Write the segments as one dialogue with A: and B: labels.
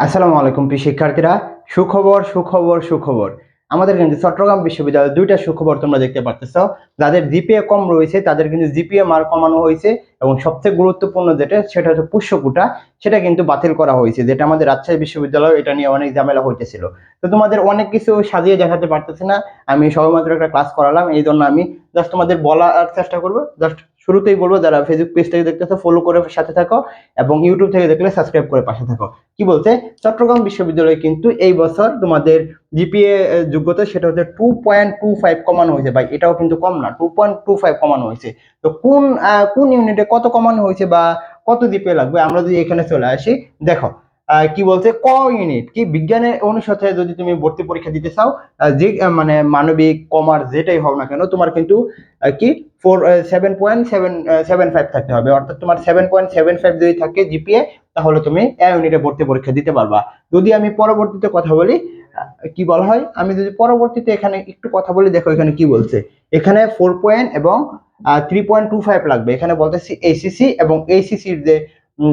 A: আসসালামু আলাইকুম প্রিয় শিক্ষার্থীরা। সুখবর সুখবর সুখবর। আমাদের কিন্তু চট্টগ্রাম বিশ্ববিদ্যালয়ে দুইটা সুখবর তোমরা দেখতে পাচ্ছ যাদের জিপিএ কম রয়েছে, তাদের কিন্তু জিপিএ মার্ক কমানো হয়েছে এবং সবচেয়ে গুরুত্বপূর্ণ যেটা, সেটা হচ্ছে পুষ্যকুটা। সেটা কিন্তু বাতিল করা হয়েছে, যেটা আমাদের রাজশাহী বিশ্ববিদ্যালয় এটা নিয়ে অনেক ঝামেলা হইতেছিল। তো তোমাদের অনেক কিছু সাজিয়ে দেখাতে পারতেছি না। আমি সবেমাত্র একটা ক্লাস করালাম এই জন্য আমি জাস্ট তোমাদের বলার চেষ্টা করব। জাস্ট শুরুতেই বলব, যারা ফেসবুক পেজ থেকে দেখতেছো ফলো করে সাথে থাকো এবং ইউটিউব থেকে দেখলে সাবস্ক্রাইব করে পাশে থাকো। কি বলছে? চট্টগ্রাম বিশ্ববিদ্যালয়ে কিন্তু এই বছর তোমাদের জিপিএ যোগ্যতা সেটা হচ্ছে টু পয়েন্ট টু ফাইভ কমানো হয়েছে। ভাই, এটাও কিন্তু কম না টু পয়েন্ট টু ফাইভ কমানো হয়েছে। তো কোন কোন ইউনিটে কত কমানো হয়েছে বা কত জিপিএ লাগবে? আমরা যদি এখানে চলে আসি, দেখো কি বলছে, ক ইউনিট কি বিজ্ঞানের অনুসারে যদি তুমি ভর্তি পরীক্ষা দিতে চাও যে মানে মানবিক কমার্স যেটাই হোক না কেন, তোমার কিন্তু কি four seven point seven seven five থাকতে হবে। অর্থাৎ তোমার সেভেন পয়েন্ট সেভেন ফাইভ যদি থাকে জিপিএ তাহলে তুমি এ ইউনিটে ভর্তি পরীক্ষা দিতে পারবা। যদি আমি পরবর্তীতে কথা বলি কি বলা হয়? আমি যদি পরবর্তীতে এখানে একটু কথা বলি, দেখো এখানে কি বলছে। এখানে ফোর পয়েন্ট এবং থ্রি পয়েন্ট টু ফাইভ লাগবে। এখানে বলতেছি এইসিসি এবং এইসিসির যে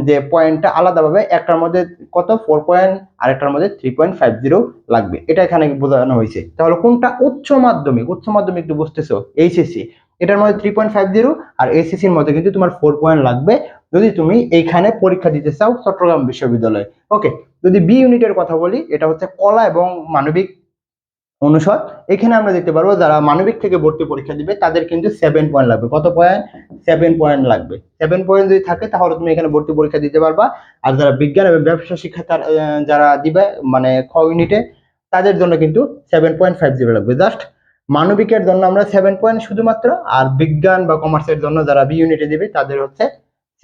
A: যে পয়েন্টটা আলাদাভাবে, একটার মধ্যে কত? ফোর পয়েন্ট আর একটার মধ্যে থ্রি পয়েন্ট ফাইভ জিরো লাগবে। এটা এখানে বোঝানো হয়েছে। তাহলে কোনটা? উচ্চ মাধ্যমিক। উচ্চ মাধ্যমিক একটু বুঝতেছো? এইচএসসি এটার মধ্যে থ্রি পয়েন্ট ফাইভ জিরো আর এসএসসির মধ্যে কিন্তু তোমার ফোর পয়েন্ট লাগবে। যদি তুমি এইখানে পরীক্ষা দিতে চাও চট্টগ্রাম বিশ্ববিদ্যালয়ে। ওকে যদি বি ইউনিটের কথা বলি, এটা হচ্ছে কলা এবং মানবিক অনুষদ। এখানে আমরা দেখতে পারব যারা মানবিক থেকে ভর্তি পরীক্ষা দিবে তাদের কিন্তু সেভেন পয়েন্ট লাগবে। কত পয়েন্ট সেভেন পয়েন্ট লাগবে। সেভেন পয়েন্ট যদি থাকে তাহলে তুমি এখানে ভর্তি পরীক্ষা দিতে পারবা। আর যারা বিজ্ঞান এবং ব্যবসা শিক্ষা তার, যারা দিবে মানে খ ইউনিটে তাদের জন্য কিন্তু সেভেন পয়েন্ট ফাইভ জিরো লাগবে। জাস্ট মানবিকের জন্য আমরা সেভেন পয়েন্ট শুধুমাত্র আর বিজ্ঞান বা কমার্সের জন্য যারা বি ইউনিটে দিবে তাদের হচ্ছে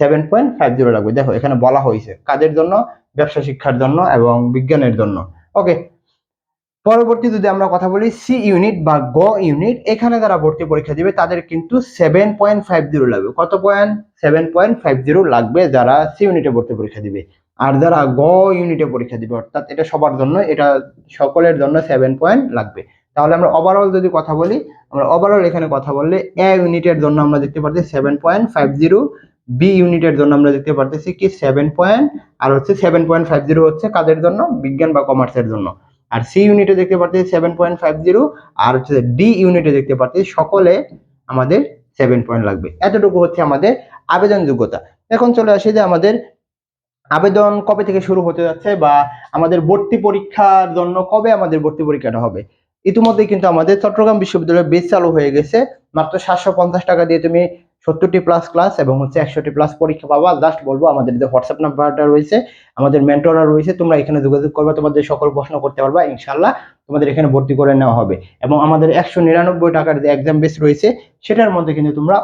A: সেভেন পয়েন্ট ফাইভ জিরো লাগবে। দেখো এখানে বলা হয়েছে কাদের জন্য? ব্যবসা শিক্ষার জন্য এবং বিজ্ঞানের জন্য। ওকে পরবর্তী যদি আমরা কথা বলি সি ইউনিট বা গ ইউনিট এখানে যারা ভর্তি পরীক্ষা দিবে, তাদের কিন্তু সেভেন পয়েন্ট ফাইভ জিরো লাগবে। কত point seven point five zero লাগবে যারা সি ইউনিটে ভর্তি পরীক্ষা দিবে। আর যারা গ ইউনিটে পরীক্ষা দিবে, অর্থাৎ এটা সবার জন্য, এটা সকলের জন্য সেভেন পয়েন্ট লাগবে। তাহলে আমরা ওভারঅল যদি কথা বলি, আমরা ওভারঅল এখানে কথা বললে এ ইউনিটের জন্য আমরা দেখতে পাচ্ছি seven point five zero B ইউনিটের জন্য আমরা দেখতে পারতেছি কি সেভেন পয়েন্ট আর হচ্ছে সেভেন পয়েন্ট ফাইভ জিরো হচ্ছে কাদের জন্য? বিজ্ঞান বা কমার্সের জন্য। আর সি ইউনিটে দেখতে পাচ্ছি সেভেন পয়েন্ট ফাইভ জিরো আর হচ্ছে ডি ইউনিটে দেখতে পাচ্ছি সকলে আমাদের সেভেন পয়েন্ট লাগবে। এতটুকু হচ্ছে আমাদের আবেদন যোগ্যতা। এখন চলে আসি যে আমাদের আবেদন কবে থেকে শুরু হতে যাচ্ছে বা আমাদের ভর্তি পরীক্ষার জন্য কবে আমাদের ভর্তি পরীক্ষাটা হবে। ইতিমধ্যে কিন্তু আমাদের চট্টগ্রাম বিশ্ববিদ্যালয়ের বেস চালু হয়ে গেছে। মাত্র সাতশো পঞ্চাশ টাকা দিয়ে তুমি সত্তরটি প্লাস ক্লাস এবং হচ্ছে একশোটি প্লাস পরীক্ষা পাবা জাস্ট বলব, আমাদের যে হোয়াটসঅ্যাপ নাম্বারটা রয়েছে, আমাদের মেন্টররা রয়েছে, তোমরা এখানে যোগাযোগ করবে, তোমাদের সকল প্রশ্ন করতে পারবা ইনশাল্লাহ তোমাদের এখানে ভর্তি করে নেওয়া হবে। এবং আমাদের একশো নিরানব্বই টাকার যে এক্সাম বেস রয়েছে, সেটার মধ্যে কিন্তু তোমরা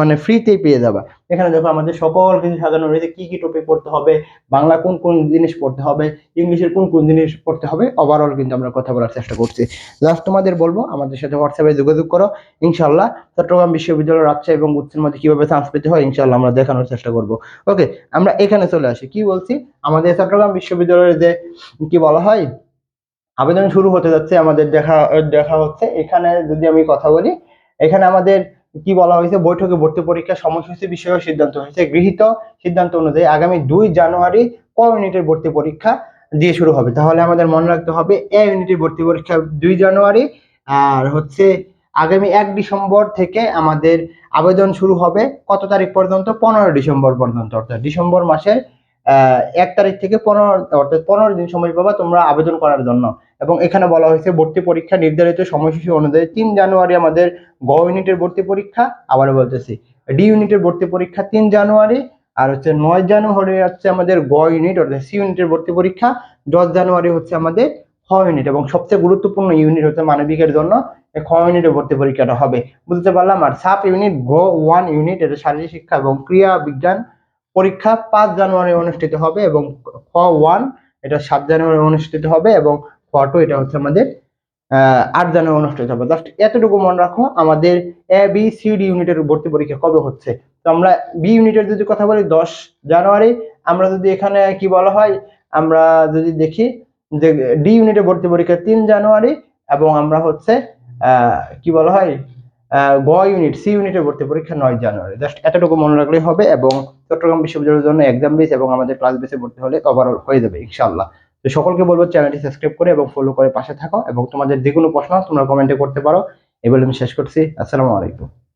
A: মানে ফ্রিতেই পেয়ে যাবা। এখানে দেখো আমাদের সকল কিছু সাজানো রয়েছে। কি কি টপিক পড়তে হবে? বাংলা কোন কোন জিনিস পড়তে হবে? ইংলিশের কোন কোন জিনিস পড়তে হবে? ওভারঅল কিন্তু আমরা কথা বলার চেষ্টা করছি। জাস্ট তোমাদের বলব, আমাদের সাথে হোয়াটসঅ্যাপে যোগাযোগ করো। ইনশাল্লাহ চট্টগ্রাম বিশ্ববিদ্যালয় রাজশাহী এবং উচ্চের মধ্যে কীভাবে চান্স পেতে হয় ইনশাল্লাহ আমরা দেখানোর চেষ্টা করব। ওকে আমরা এখানে চলে আসি। কি বলছি? আমাদের চট্টগ্রাম বিশ্ববিদ্যালয়ের যে, কি বলা হয়? আবেদন শুরু হতে যাচ্ছে আমাদের দেখা দেখা হচ্ছে। এখানে যদি আমি কথা বলি, এখানে আমাদের কি বলা হয়েছে? বৈঠকে ভর্তি পরীক্ষা সময়সূচি বিষয়ে সিদ্ধান্ত হয়েছে। গৃহীত সিদ্ধান্ত অনুযায়ী আগামী দুই জানুয়ারি ক ইউনিটের ভর্তি পরীক্ষা দিয়ে শুরু হবে। তাহলে আমাদের মনে রাখতে হবে, এ ইউনিটের ভর্তি পরীক্ষা দুই জানুয়ারি, আর হচ্ছে আগামী এক ডিসেম্বর থেকে আমাদের আবেদন শুরু হবে কত তারিখ পর্যন্ত? পনেরো ডিসেম্বর পর্যন্ত, অর্থাৎ ডিসেম্বর মাসের এক তারিখ থেকে পনেরো, অর্থাৎ পনেরো দিন সময় পাবা তোমরা আবেদন করার জন্য। এবং এখানে বলা হয়েছে ভর্তি পরীক্ষা নির্ধারিত সময়সূচি অনুযায়ী তিন জানুয়ারি আমাদের গ ইউনিটের ভর্তি পরীক্ষা, আবারও বলতেছি, ডি ইউনিটের ভর্তি পরীক্ষা তিন জানুয়ারি, আর হচ্ছে নয় জানুয়ারি হচ্ছে আমাদের গ ইউনিট, অর্থাৎ সি ইউনিটের ভর্তি পরীক্ষা, দশ জানুয়ারি হচ্ছে আমাদের খ ইউনিট, এবং সবচেয়ে গুরুত্বপূর্ণ ইউনিট হচ্ছে মানবিকের জন্য খ ইউনিটের ভর্তি পরীক্ষাটা হবে। বুঝতে পারলাম? আর সাব ইউনিট, গো ওয়ান ইউনিট, এটা শারীরিক শিক্ষা এবং ক্রিয়া বিজ্ঞান পরীক্ষা পাঁচ জানুয়ারি অনুষ্ঠিত হবে এবং খ ওয়ান এটা সাত জানুয়ারি অনুষ্ঠিত হবে এবং খ টু এটা হচ্ছে আমাদের আট জানুয়ারি অনুষ্ঠিত হবে। জাস্ট এতটুকু মনে রাখো, আমাদের এ বি সি ডি ইউনিটের ভর্তি পরীক্ষা কবে হচ্ছে? তো আমরা বি ইউনিটের যদি কথা বলি, দশ জানুয়ারি, আমরা যদি এখানে কি বলা হয়, আমরা যদি দেখি যে ডি ইউনিটের ভর্তি পরীক্ষা তিন জানুয়ারি এবং আমরা হচ্ছে কি বলা হয় গ ইউনিট সি ইউনিটের ভর্তি পরীক্ষা নয় জানুয়ারি। জাস্ট এতটুকু মনে রাখলেই হবে এবং চট্টগ্রাম বিশ্ববিদ্যালয়ের জন্য এক্সাম বেস এবং আমাদের ক্লাস বেসে ভর্তি হলে ওভারঅল হয়ে যাবে, ইনশাআল্লাহ। তো সকলকে বলব চ্যানেলটি সাবস্ক্রাইব করে এবং ফলো করে পাশে থাকো এবং তোমাদের যে কোনো প্রশ্ন তোমরা কমেন্টে করতে পারো। এবার আমি শেষ করছি। আসসালামু আলাইকুম।